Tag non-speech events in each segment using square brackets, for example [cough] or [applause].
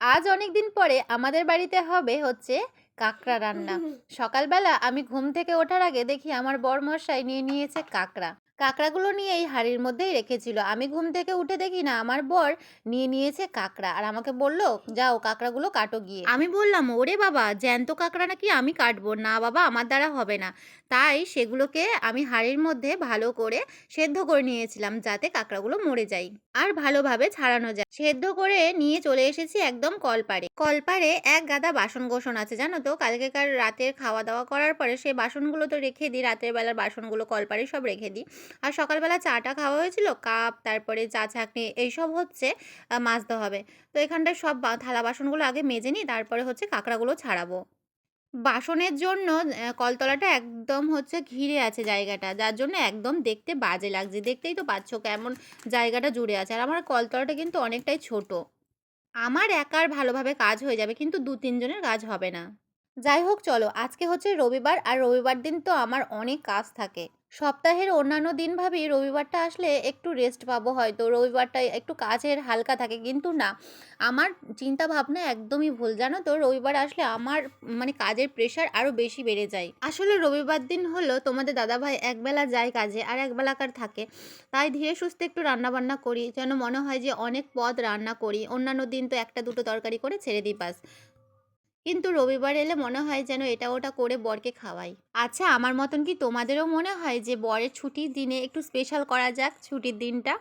আজ অনেক দিন পরে আমাদের বাড়িতে হবে হচ্ছে কাঁকড়া রান্না। [laughs] সকালবেলা আমি ঘুম থেকে ওঠার আগে দেখি আমার বরমশাই নিয়ে নিয়েছে কাঁকড়া। কাঁকড়াগুলো নিয়ে এই হাড়ির মধ্যেই রেখেছিল। আমি ঘুম থেকে উঠে দেখি না, আমার বর নিয়ে নিয়েছে কাঁকড়া আর আমাকে বলল, যাও, কাঁকড়াগুলো কাটো গিয়ে। আমি বললাম, ওরে বাবা, জ্যান্ত কাঁকড়া নাকি আমি কাটবো? না বাবা, আমার দ্বারা হবে না। তাই সেগুলোকে আমি হাড়ির মধ্যে ভালো করে সেদ্ধ করে নিয়েছিলাম যাতে কাঁকড়াগুলো মরে যায় আর ভালোভাবে ছাড়ানো যায়। সেদ্ধ করে নিয়ে চলে এসেছি একদম কলপারে কলপারে এক গাদা বাসন গোসন আছে, জানো তো? কালকেকার রাতের খাওয়া দাওয়া করার পরে সেই বাসনগুলো তো রেখে দিই, রাতের বেলার বাসনগুলো কলপারে সব রেখে দিই। আর সকালবেলা চাটা খাওয়া হয়েছিল, কাপ, তারপরে চা ছাঁকনি এইসব হচ্ছে মাজতে হবে। তো এখানটায় সব থালা বাসনগুলো আগে মেজে নিই, তারপরে হচ্ছে কাঁকড়াগুলো ছাড়াবো। বাসনের জন্য কলতলাটা একদম হচ্ছে ঘিরে আছে জায়গাটা, যার জন্য একদম দেখতে বাজে লাগছে। দেখতেই তো পাচ্ছ কেমন জায়গাটা জুড়ে আছে। আর আমার কলতলাটা কিন্তু অনেকটাই ছোট। আমার একার ভালোভাবে কাজ হয়ে যাবে, কিন্তু দু তিনজনের কাজ হবে না। যাই হোক, চলো, আজকে হচ্ছে রবিবার, আর রবিবার দিন তো আমার অনেক কাজ থাকে। সপ্তাহের অন্যান্য দিন ভাবি রবিবারটা আসলে একটু রেস্ট পাবো হয়তো। রবিবারটা একটু কাজের হালকা থাকে, কিন্তু না। আমার চিন্তা ভাবনা একদমই ভুল, জানো তো? রবিবার আসলে আমার মানে কাজের প্রেশার আরও বেশি বেড়ে যায়। আসলে রবিবার দিন হলো তোমাদের দাদাভাই একবেলা যায় কাজে আর একবেলাকার থাকে। তাই ধীরে সুস্থে একটু রান্না বান্না করি, যেন মনে হয় যে অনেক পদ রান্না করি। অন্যান্য দিন তো একটা দুটো তরকারি করে ছেড়ে দিই বাস। কিন্তু রবিবার এলে মনে হয় যেন এটা ওটা করে বরকে খাওয়াই। আচ্ছা আমার মতন কি তোমাদেরও মনে হয় যে বরের ছুটির দিনে একটু স্পেশাল করা যাক ছুটির দিনটা?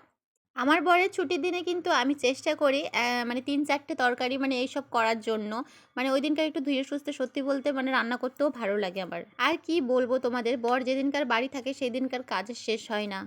আমার বরের ছুটির দিনে কিন্তু আমি চেষ্টা করি মানে তিন চারটে তরকারি মানে এইসব করার জন্য। মানে ওই দিনকার একটু ধীরে সুস্থে সত্যি বলতে মানে রান্না করতেও ভালো লাগে আমার। আর কি বলব তোমাদের, বর যেদিনকার বাড়ি থাকে সেই দিনকার কাজ শেষ হয় না।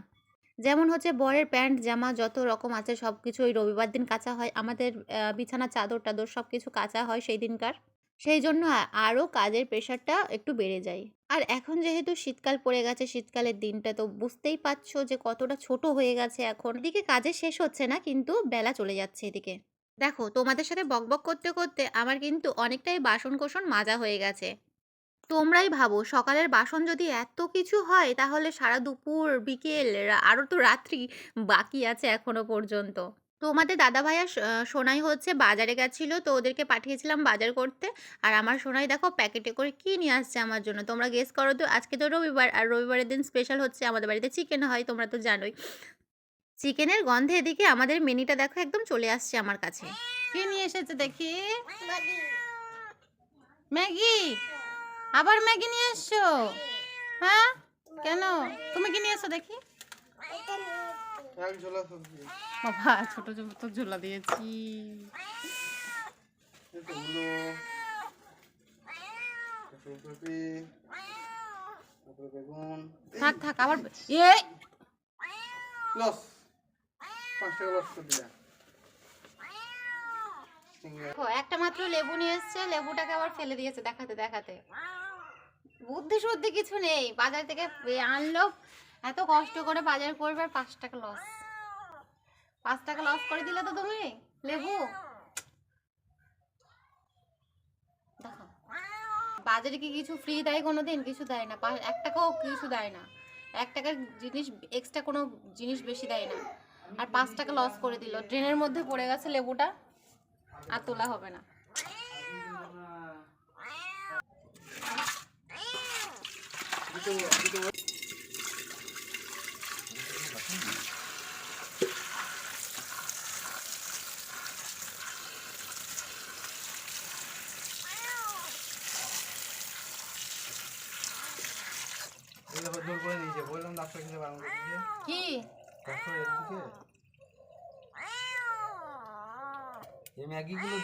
যেমন হচ্ছে বরের প্যান্ট, জামা যত রকম আছে সব কিছু ওই রবিবার দিন কাঁচা হয়। আমাদের বিছানা চাদর টাদর সব কিছু কাঁচা হয় সেই দিনকার সেই জন্য আরও কাজের প্রেশারটা একটু বেড়ে যায়। আর এখন যেহেতু শীতকাল পড়ে গেছে, শীতকালের দিনটা তো বুঝতেই পারছ যে কতটা ছোট হয়ে গেছে এখন। এদিকে কাজে শেষ হচ্ছে না, কিন্তু বেলা চলে যাচ্ছে এদিকে। দেখো, তোমাদের সাথে বকবক করতে করতে আমার কিন্তু অনেকটাই বাসন কোসন মাজা হয়ে গেছে। তোমরাই ভাবো, সকালের বাসন যদি এত কিছু হয়, তাহলে সারা দুপুর, বিকেল আরও তো রাত্রি বাকি আছে এখনও পর্যন্ত। তোমাদের দাদা ভাইয়া সোনাই হচ্ছে বাজারে গেছিল, তো ওদেরকে পাঠিয়েছিলাম বাজার করতে। আর আমার সোনাই দেখো প্যাকেটে করে কি নিয়ে আসছে আমার জন্য, তোমরা গেস করো তো। আজকে তো রবিবার, আর রবিবারের দিন স্পেশাল হচ্ছে আমাদের বাড়িতে চিকেন হয়, তোমরা তো জানোই। চিকেনের গন্ধে এদিকে আমাদের মেনিটা দেখো একদম চলে আসছে আমার কাছে। কি নিয়ে এসেছে দেখি? ম্যাগি। আবার ম্যাগি নিয়ে এসছো? হ্যাঁ? কেন? তুমি কি নিয়ে এসো দেখি। এক ঝোলা সবজি বাবা ছোট ছোট ঝোলা দিয়েছি। ফুলকপি তারপরে বেগুন থাক থাক আবার এ লস। পাঁচ টাকা লস করে দিলা দেখো একটা মাত্র লেবু নিয়ে এসছে লেবুটাকে আবার ফেলে দিয়েছে দেখাতে দেখাতে। বুদ্ধি শুদ্ধি কিছু নেই। বাজার থেকে আনলো এত কষ্ট করে বাজার করবে আর পাঁচ টাকা লস পাঁচ টাকা লস করে দিলে তো তুমি, লেবু। বাজারে কি কিছু ফ্রি দেয় কোনো দিন কিছু দেয় না। এক টাকাও কিছু দেয় না। এক টাকার জিনিস এক্সট্রা কোনো জিনিস বেশি দেয় না। আর পাঁচ টাকা লস করে দিল। ট্রেনের মধ্যে পড়ে গেছে লেবুটা, আর তোলা হবে না। জোর করে নিয়েছে বললাম ডাক্তার কিনে বারণ করে দিয়েছে কি? ডাক্তার এদিকে। এই ম্যাগিগুলো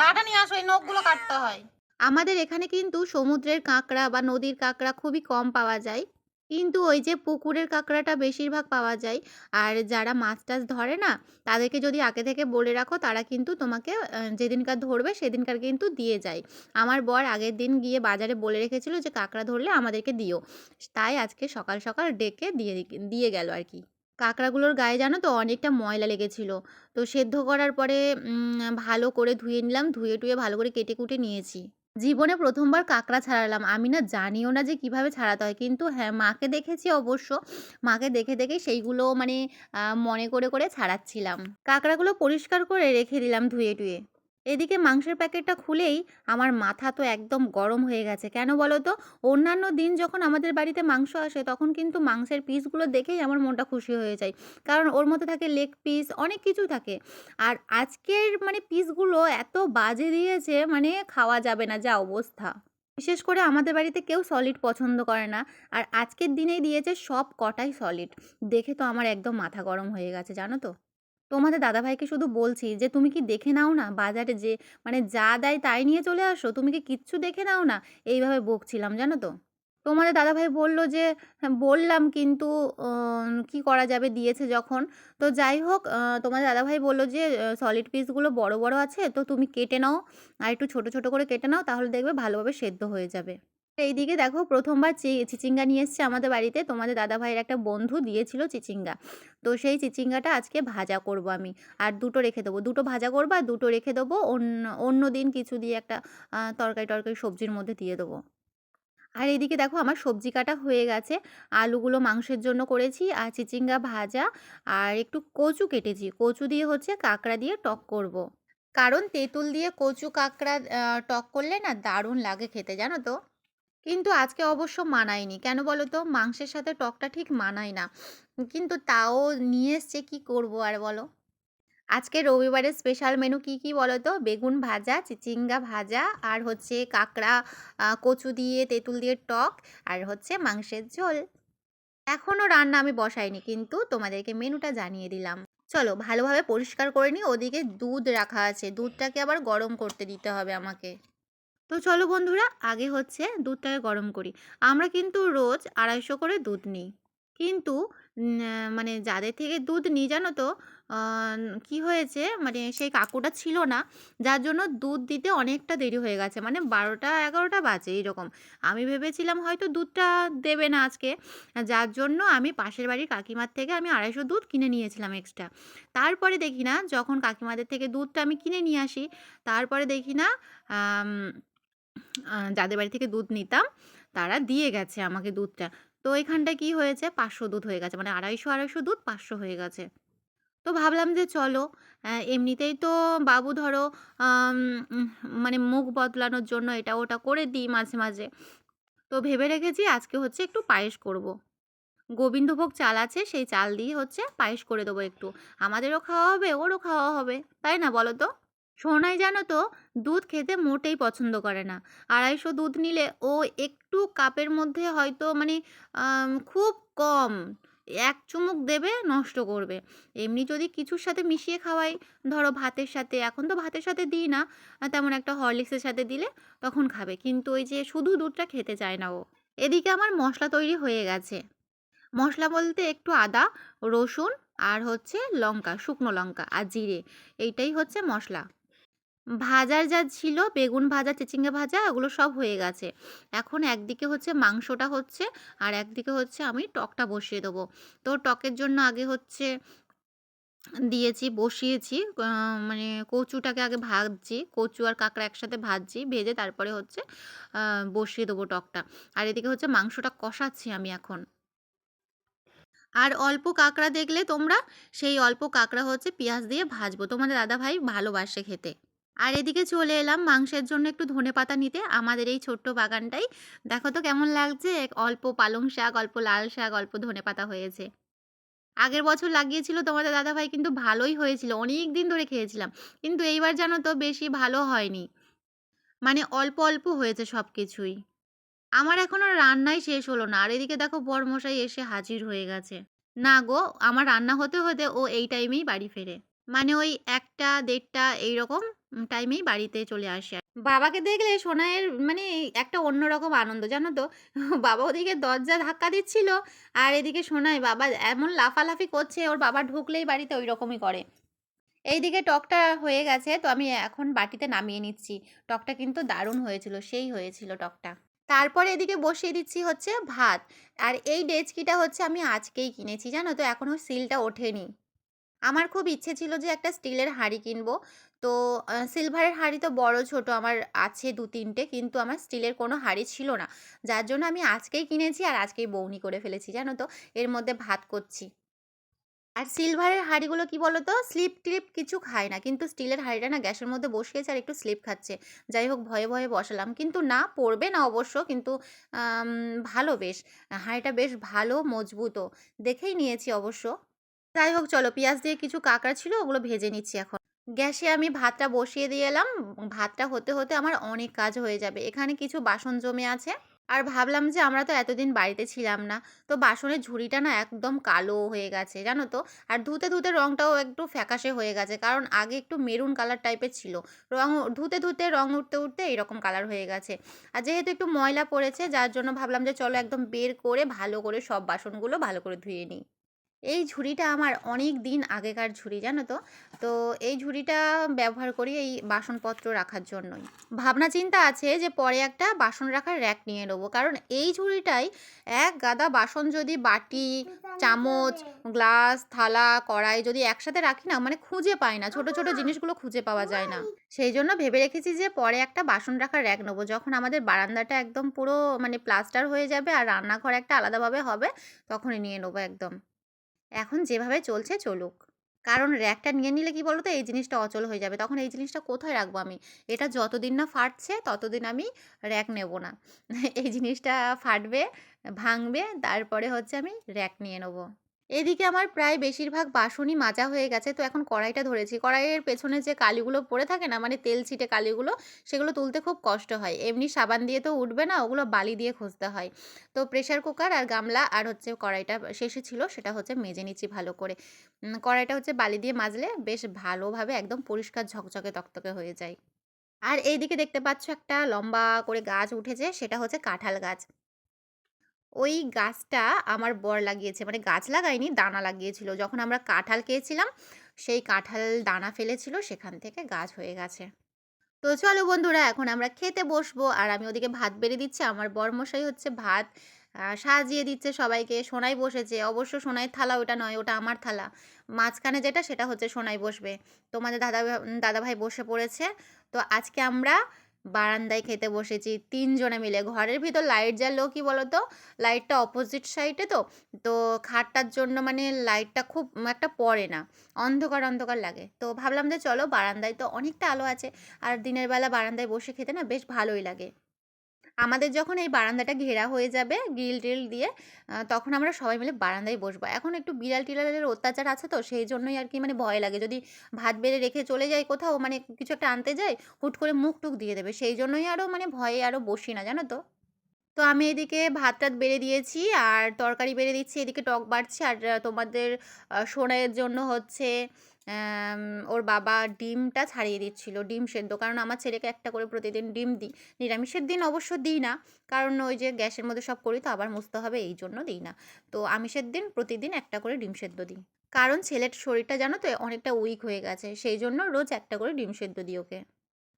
দাটা নিয়ে আসো এই নখগুলো কাটতে হয়। আমাদের এখানে কিন্তু সমুদ্রের কাঁকড়া বা নদীর কাঁকড়া খুবই কম পাওয়া যায়। কিন্তু ওই যে পুকুরের কাঁকড়াটা বেশিরভাগ পাওয়া যায়। আর যারা মাছ টাছ ধরে না, তাদেরকে যদি আগে থেকে বলে রাখো, তারা কিন্তু তোমাকে যেদিনকার ধরবে সেদিনকার কিন্তু দিয়ে যায়। আমার বর আগের দিন গিয়ে বাজারে বলে রেখেছিল যে, কাঁকড়া ধরলে আমাদেরকে দিও। তাই আজকে সকাল সকাল ডেকে দিয়ে দিয়ে গেল আর কি। কাঁকড়াগুলোর গায়ে জানো তো অনেকটা ময়লা লেগেছিল। তো সেদ্ধ করার পরে ভালো করে ধুয়ে নিলাম, ধুয়ে টুয়ে ভালো করে কেটে কুটে নিয়েছি। জীবনে প্রথমবার কাঁকড়া ছাড়ালাম। আমি না জানিও না যে কীভাবে ছাড়াতে হয়। কিন্তু হ্যাঁ মাকে দেখেছি অবশ্য। মাকে দেখে দেখে সেইগুলো মানে মনে করে করে ছাড়াচ্ছিলাম। কাঁকড়াগুলো পরিষ্কার করে রেখে দিলাম ধুয়ে টুয়ে। এদিকে মাংসের প্যাকেটটা খুলেই আমার মাথা তো একদম গরম হয়ে গেছে। কেন বলো তো? অন্যান্য দিন যখন আমাদের বাড়িতে মাংস আসে, তখন কিন্তু মাংসের পিসগুলো দেখেই আমার মনটা খুশি হয়ে যায়। কারণ ওর মধ্যে থাকে লেগ পিস অনেক কিছু থাকে। আর আজকের মানে পিসগুলো এত বাজে দিয়েছে মানে খাওয়া যাবে না, যা অবস্থা। বিশেষ করে আমাদের বাড়িতে কেউ সলিড পছন্দ করে না। আর আজকের দিনেই দিয়েছে সব কটাই সলিড দেখে তো আমার একদম মাথা গরম হয়ে গেছে, জানো তো? তোমাদের দাদাভাইকে শুধু বলছি যে, তুমি কি দেখে নাও না বাজারে যে মানে যা দেয় তাই নিয়ে চলে আসো? তুমি কি কিচ্ছু দেখে নাও না? এইভাবে বকছিলাম, জানো তো। তোমাদের দাদাভাই বলল যে হ্যাঁ বললাম কিন্তু কি করা যাবে? দিয়েছে যখন। তো যাই হোক তোমাদের দাদাভাই বলল যে সলিড পিসগুলো বড় বড় আছে, তো তুমি কেটে নাও। আর একটু ছোট ছোট করে কেটে নাও, তাহলে দেখবে ভালোভাবে সেদ্ধ হয়ে যাবে। এইদিকে দেখো প্রথমবার চিচিঙ্গা নিয়ে এসছে আমাদের বাড়িতে। তোমাদের দাদাভাইয়ের একটা বন্ধু দিয়েছিল চিচিঙ্গা। তো সেই চিচিঙ্গাটা আজকে ভাজা করব আমি। আর দুটো রেখে দেবো। দুটো ভাজা করব আর দুটো রেখে দেবো। অন্য অন্য দিন কিছু দিয়ে একটা তরকারি টরকারি সবজির মধ্যে দিয়ে দেবো। আর এদিকে দেখো আমার সবজি কাটা হয়ে গেছে। আলুগুলো মাংসের জন্য করেছি আর চিচিঙ্গা ভাজা আর একটু কচু কেটেছি। কচু দিয়ে হচ্ছে কাঁকড়া দিয়ে টক করব। কারণ তেঁতুল দিয়ে কচু কাঁকড়া টক করলে না দারুণ লাগে খেতে, জানো তো? কিন্তু আজকে অবশ্য মানায়নি। কেন বলো তো মাংসের সাথে টকটা ঠিক মানায় না। কিন্তু তাও নিয়ে এসছে কী করব আর বলো? আজকে রবিবারের স্পেশাল মেনু কি কি বলো তো বেগুন ভাজা, চিচিঙ্গা ভাজা আর হচ্ছে কাঁকড়া কচু দিয়ে, তেঁতুল দিয়ে টক আর হচ্ছে মাংসের ঝোল। এখনও রান্না আমি বসাইনি, কিন্তু তোমাদেরকে মেনুটা জানিয়ে দিলাম। চলো ভালোভাবে পরিষ্কার করে নিই। ওদিকে দুধ রাখা আছে। দুধটাকে আবার গরম করতে দিতে হবে আমাকে। তো চলো বন্ধুরা, আগে হচ্ছে দুধটাকে গরম করি। আমরা কিন্তু রোজ আড়াইশো করে দুধ নিই। কিন্তু মানে যাদের থেকে দুধ নিই, জানো তো কি হয়েছে মানে সেই কাকুটা ছিল না, যার জন্য দুধ দিতে অনেকটা দেরি হয়ে গেছে। মানে বারোটা, এগারোটা বাজে এইরকম আমি ভেবেছিলাম হয়তো দুধটা দেবে না আজকে। যার জন্য আমি পাশের বাড়ির কাকিমার থেকে আমি আড়াইশো দুধ কিনে নিয়েছিলাম এক্সট্রা তারপরে দেখি না, যখন কাকিমাদের থেকে দুধটা আমি কিনে নিয়ে আসি, তারপরে দেখি না যাদের বাড়ি থেকে দুধ নিতাম, তারা দিয়ে গেছে আমাকে দুধটা। তো এখানটায় কি হয়েছে? পাঁচশো দুধ হয়ে গেছে। মানে আড়াইশো আড়াইশো দুধ পাঁচশো হয়ে গেছে। তো ভাবলাম যে চলো এমনিতেই তো বাবু ধরো মানে মুখ বদলানোর জন্য এটা ওটা করে দিই মাঝে মাঝে। তো ভেবে রেখেছি আজকে হচ্ছে একটু পায়েস করব। গোবিন্দভোগ চাল আছে, সেই চাল দিয়ে হচ্ছে পায়েস করে দেবো একটু। আমাদেরও খাওয়া হবে, ওরও খাওয়া হবে। তাই না বলো তো? সোনাই জানো তো দুধ খেতে মোটেই পছন্দ করে না। আড়াইশো দুধ নিলে ও একটু কাপের মধ্যে হয়তো মানে খুব কম, এক চুমুক দেবে, নষ্ট করবে। এমনি যদি কিছুর সাথে মিশিয়ে খাওয়াই, ধরো ভাতের সাথে, এখন তো ভাতের সাথে দিই না তেমন একটা হরলিক্সের সাথে দিলে তখন খাবে, কিন্তু ওই যে শুধু দুধটা খেতে চায় না ও। এদিকে আমার মশলা তৈরি হয়ে গেছে। মশলা বলতে একটু আদা, রসুন আর হচ্ছে লঙ্কা, শুকনো লঙ্কা আর জিরে, এইটাই হচ্ছে মশলা। ভাজার যা ছিল, বেগুন ভাজা, চিচিঙ্গা ভাজা, ওগুলো সব হয়ে গেছে। এখন একদিকে হচ্ছে মাংসটা হচ্ছে আর একদিকে হচ্ছে আমি টকটা বসিয়ে দেবো। তো টকের জন্য আগে হচ্ছে দিয়েছি, বসিয়েছি মানে কচুটাকে আগে ভাজছি, কচু আর কাঁকড়া একসাথে ভাজছি, ভেজে তারপরে হচ্ছে বসিয়ে দেবো টকটা। আর এদিকে হচ্ছে মাংসটা কষাচ্ছি আমি এখন। আর অল্প কাঁকড়া দেখলে তোমরা সেই অল্প কাঁকড়া হচ্ছে পেঁয়াজ দিয়ে ভাজবো। তোমাদের দাদা ভাই ভালোবাসে খেতে। আর এদিকে চলে এলাম মাংসের জন্য একটু ধনে পাতা নিতে। আমাদের এই ছোট্ট বাগানটাই। দেখো তো কেমন লাগছে? অল্প পালং শাক, অল্প লাল শাক, অল্প ধনে পাতা হয়েছে। আগের বছর লাগিয়েছিল তোমাদের দাদা ভাই কিন্তু ভালোই হয়েছিল। অনেক দিন ধরে খেয়েছিলাম। কিন্তু এইবার জানো তো বেশি ভালো হয়নি। মানে অল্প অল্প হয়েছে সব কিছুই আমার এখনও রান্নাই শেষ হলো না। আর এদিকে দেখো বরমশাই এসে হাজির হয়ে গেছে। না গো, আমার রান্না হতে হতে ও এই টাইমেই বাড়ি ফেরে। মানে ওই একটা, দেড়টা, এইরকম টাইমেই বাড়িতে চলে আসে বাবাকে দেখলে সোনাইয়ের মানে একটা অন্যরকম আনন্দ, জানো তো? [laughs] বাবা ওদিকে দরজা ধাক্কা দিচ্ছিল আর এদিকে সোনাই, বাবা, এমন লাফালাফি করছে, ওর বাবা ঢুকলেই বাড়িতে ওই রকমই করে। এইদিকে টকটা হয়ে গেছে, তো আমি এখন বাটিতে নামিয়ে নিচ্ছি। টকটা কিন্তু দারুণ হয়েছিল, সেই হয়েছিল টকটা। তারপরে এদিকে বসিয়ে দিচ্ছি হচ্ছে ভাত। আর এই ডেচকিটা হচ্ছে আমি আজকেই কিনেছি, জানো তো? এখনও সিলটা ওঠেনি। আমার খুব ইচ্ছে ছিল যে একটা স্টিলের হাঁড়ি কিনবো। তো সিলভারের হাঁড়ি তো বড় ছোট, আমার আছে দু তিনটে, কিন্তু আমার স্টিলের কোনো হাঁড়ি ছিল না। যার জন্য আমি আজকেই কিনেছি আর আজকেই বৌনি করে ফেলেছি, জানো তো? এর মধ্যে ভাত করছি। আর সিলভারের হাঁড়িগুলো কি বলো তো স্লিপ টিপ কিছু খায় না, কিন্তু স্টিলের হাঁড়িটা না গ্যাসের মধ্যে বসিয়েছে আর একটু স্লিপ খাচ্ছে। যাই হোক, ভয়ে ভয়ে বসালাম। কিন্তু না, পড়বে না অবশ্য, কিন্তু ভালো বেশ। হাঁড়িটা বেশ ভালো, মজবুতও। দেখেই নিয়েছি অবশ্য। যাই হোক, চলো পেঁয়াজ দিয়ে কিছু কাঁকড়া ছিল, ওগুলো ভেজে নিচ্ছি এখন। গ্যাসে আমি ভাতটা বসিয়ে দিয়ে এলাম। ভাতটা হতে হতে আমার অনেক কাজ হয়ে যাবে। এখানে কিছু বাসন জমে আছে। আর ভাবলাম যে আমরা তো এতদিন বাড়িতে ছিলাম না, তো বাসনের ঝুড়িটা না একদম কালো হয়ে গেছে, জানো তো? আর ধুতে ধুতে রঙটাও একটু ফ্যাকাশে হয়ে গেছে, কারণ আগে একটু মেরুন কালার টাইপের ছিল। রং, ধুতে ধুতে রং উঠতে উঠতে এরকম কালার হয়ে গেছে। আর যেহেতু একটু ময়লা পড়েছে, যার জন্য ভাবলাম যে চলো একদম বের করে ভালো করে সব বাসনগুলো ভালো করে ধুয়ে নিই। এই ঝুড়িটা আমার অনেক দিন আগেকার ঝুড়ি, জানো তো? তো এই ঝুড়িটা ব্যবহার করি এই বাসনপত্র রাখার জন্যই। ভাবনা চিন্তা আছে যে পরে একটা বাসন রাখার র্যাক নিয়ে নেব, কারণ এই ঝুড়িটাই এক গাদা বাসন যদি বাটি, চামচ গ্লাস থালা, কড়াই যদি একসাথে রাখি না মানে খুঁজে পাই না, ছোট ছোট জিনিসগুলো খুঁজে পাওয়া যায় না। সেই জন্য ভেবে রেখেছি যে পরে একটা বাসন রাখার র্যাক নেব, যখন আমাদের বারান্দাটা একদম পুরো মানে প্লাস্টার হয়ে যাবে আর রান্নাঘর একটা আলাদাভাবে হবে, তখনই নিয়ে নেব একদম। এখন যেভাবে চলছে চলুক। কারণ র্যাকটা নিয়ে নিলে কি বলতো? এই জিনিসটা অচল হয়ে যাবে। তখন এই জিনিসটা কোথায় রাখব আমি? এটা যতদিন না ফাটছে, ততদিন আমি র্যাক নেব না। এই জিনিসটা ফাটবে, ভাঙবে, তারপরে হচ্ছে আমি র্যাক নিয়ে নেব। এদিকে আমার প্রায় বেশিরভাগ বাসনই মাজা হয়ে গেছে, তো এখন কড়াইটা ধরেছি। কড়াইয়ের পেছনে যে কালিগুলো পড়ে থাকে না মানে তেল ছিটে কালিগুলো, সেগুলো তুলতে খুব কষ্ট হয়। এমনি সাবান দিয়ে তো উঠবে না, ওগুলো বালি দিয়ে খুঁজতে হয়। তো প্রেশার কুকার আর গামলা আর হচ্ছে কড়াইটা শেষে ছিল, সেটা হচ্ছে মেজে নিচ্ছি ভালো করে। কড়াইটা হচ্ছে বালি দিয়ে মাজলে বেশ ভালোভাবে একদম পরিষ্কার ঝকঝকে তকতকে হয়ে যায়। আর এইদিকে দেখতে পাচ্ছ একটা লম্বা করে গাছ উঠেছে, সেটা হচ্ছে কাঁঠাল গাছ। ওই গাছটা আমার বর লাগিয়েছে। মানে গাছ লাগায়নি দানা লাগিয়েছিল। যখন আমরা কাঁঠাল খেয়েছিলাম, সেই কাঁঠাল দানা ফেলেছিল, সেখান থেকে গাছ হয়ে গেছে। তো চলো বন্ধুরা, এখন আমরা খেতে বসবো। আর আমি ওদিকে ভাত বেড়ে দিচ্ছি। আমার বরমশাই হচ্ছে ভাত সাজিয়ে দিচ্ছে সবাইকে। সোনাই বসেছে। অবশ্য সোনাই থালা ওটা নয়, ওটা আমার থালা। মাঝখানে যেটা, সেটা হচ্ছে সোনাই বসবে। তোমাদের দাদা দাদা ভাই বসে পড়েছে। তো আজকে আমরা বারান্দায় খেতে বসেছি, তিনজনে মিলে। ঘরের ভিতর লাইট জ্বাললেও কি বলো তো লাইটটা অপোজিট সাইডে তো তো খাটটার জন্য মানে লাইটটা খুব একটা পড়ে না, অন্ধকার অন্ধকার লাগে। তো ভাবলাম যে চলো বারান্দায় তো অনেকটা আলো আছে, আর দিনের বেলা বারান্দায় বসে খেতে না বেশ ভালোই লাগে। আমাদের যখন এই বারান্দাটা ঘেরা হয়ে যাবে গ্রিল টিল দিয়ে তখন আমরা সবাই মিলে বারান্দায় বসবো। এখন একটু বিড়াল টিড়ালের অত্যাচার আছে তো, সেই জন্যই আর কি মানে ভয় লাগে। যদি ভাত বেড়ে রেখে চলে যায় কোথাও মানে কিছু একটা আনতে যায়, হুট করে মুখ টুক দিয়ে দেবে। সেই জন্যই আরও মানে ভয়ে আরও বসি না, জানো তো। তো আমি এদিকে ভাত টাত বেড়ে দিয়েছি, আর তরকারি বেড়ে দিচ্ছি, এদিকে টক বাড়ছি, আর তোমাদের সোনাইয়ের জন্য হচ্ছে ওর বাবা ডিমটা ছাড়িয়ে দিচ্ছিল, ডিম সেদ্ধ। কারণ আমার ছেলেকে একটা করে প্রতিদিন ডিম দিই। নিরামিষের দিন অবশ্য দিই না। কারণ ওই যে গ্যাসের মধ্যে সব করি তো আবার মুছতে হবে, এই জন্য দিই না। তো আমিষের দিন প্রতিদিন একটা করে ডিম সেদ্ধ দিই। কারণ ছেলের শরীরটা জানো তো অনেকটা উইক হয়ে গেছে, সেই জন্য রোজ একটা করে ডিম সেদ্ধ দিই ওকে।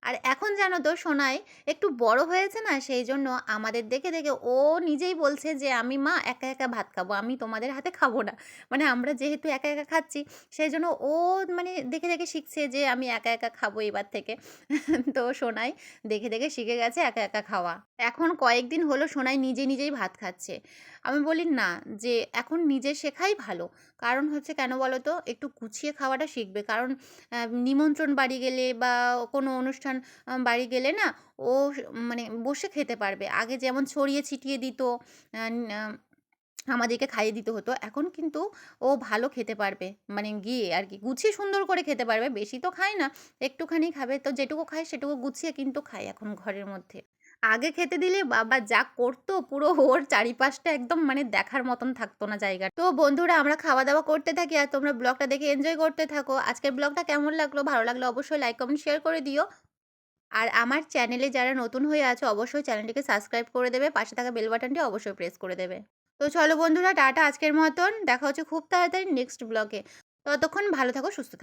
আর এখন জানো তো সোনাই, একটু বড় হয়েছে না, সেই জন্য আমাদের দেখে দেখে ও নিজেই বলছে যে, আমি মা, একা একা ভাত খাব, আমি তোমাদের হাতে খাব না। মানে আমরা যেহেতু একা একা খাচ্ছি, সেই জন্য ও মানে দেখে দেখে শিখছে যে, আমি একা একা খাব এবার থেকে। তো সোনাই দেখে দেখে শিখে গেছে একা একা খাওয়া। এখন কয়েকদিন হলো সোনাই নিজে নিজেই ভাত খাচ্ছে। আমি বলি, না, যে এখন নিজে শেখাই ভালো। কারণ হচ্ছে কেন বলো তো, একটু গুছিয়ে খাওয়াটা শিখবে। কারণ নিমন্ত্রণ বাড়ি গেলে বা কোনো অনুষ্ঠান আহ, বাড়ি গেলে না ও মানে বসে খেতে পারবে। আগে যেমন ছড়িয়ে ছিটিয়ে দিত আমাদেরকে খাইয়ে দিতে হতো এখন কিন্তু ও ভালো খেতে পারবে। মানে গিয়ে আর কি গুছিয়ে সুন্দর করে খেতে পারবে। বেশি তো খায় না একটুখানি খাবে তো যেটুকু খায় সেটুকু গুছিয়ে কিন্তু খায় এখন ঘরের মধ্যে। আগে খেতে দিলে বাবা যা করতো পুরো ওর চারিপাশটা একদম মানে দেখার মতন থাকতো না জায়গা তো বন্ধুরা আমরা খাওয়া দাওয়া করতে থাকি আর তোমরা ব্লগটা দেখে এনজয় করতে থাকো। আজকের ব্লগটা কেমন লাগল ভালো লাগল অবশ্যই লাইক কমেন্ট শেয়ার করে দিও। আর আমার চ্যানেলে যারা নতুন হয়ে আছে, অবশ্যই চ্যানেলটিকে সাবস্ক্রাইব করে দেবে, পাশে থাকা বেল বাটনটি অবশ্যই প্রেস করে দেবে। তো চলো বন্ধুরা, টাটা আজকের মতন, দেখা হচ্ছে খুব তাড়াতাড়ি নেক্সট ব্লগে। ততক্ষণ ভালো থাকো, সুস্থ থাকো।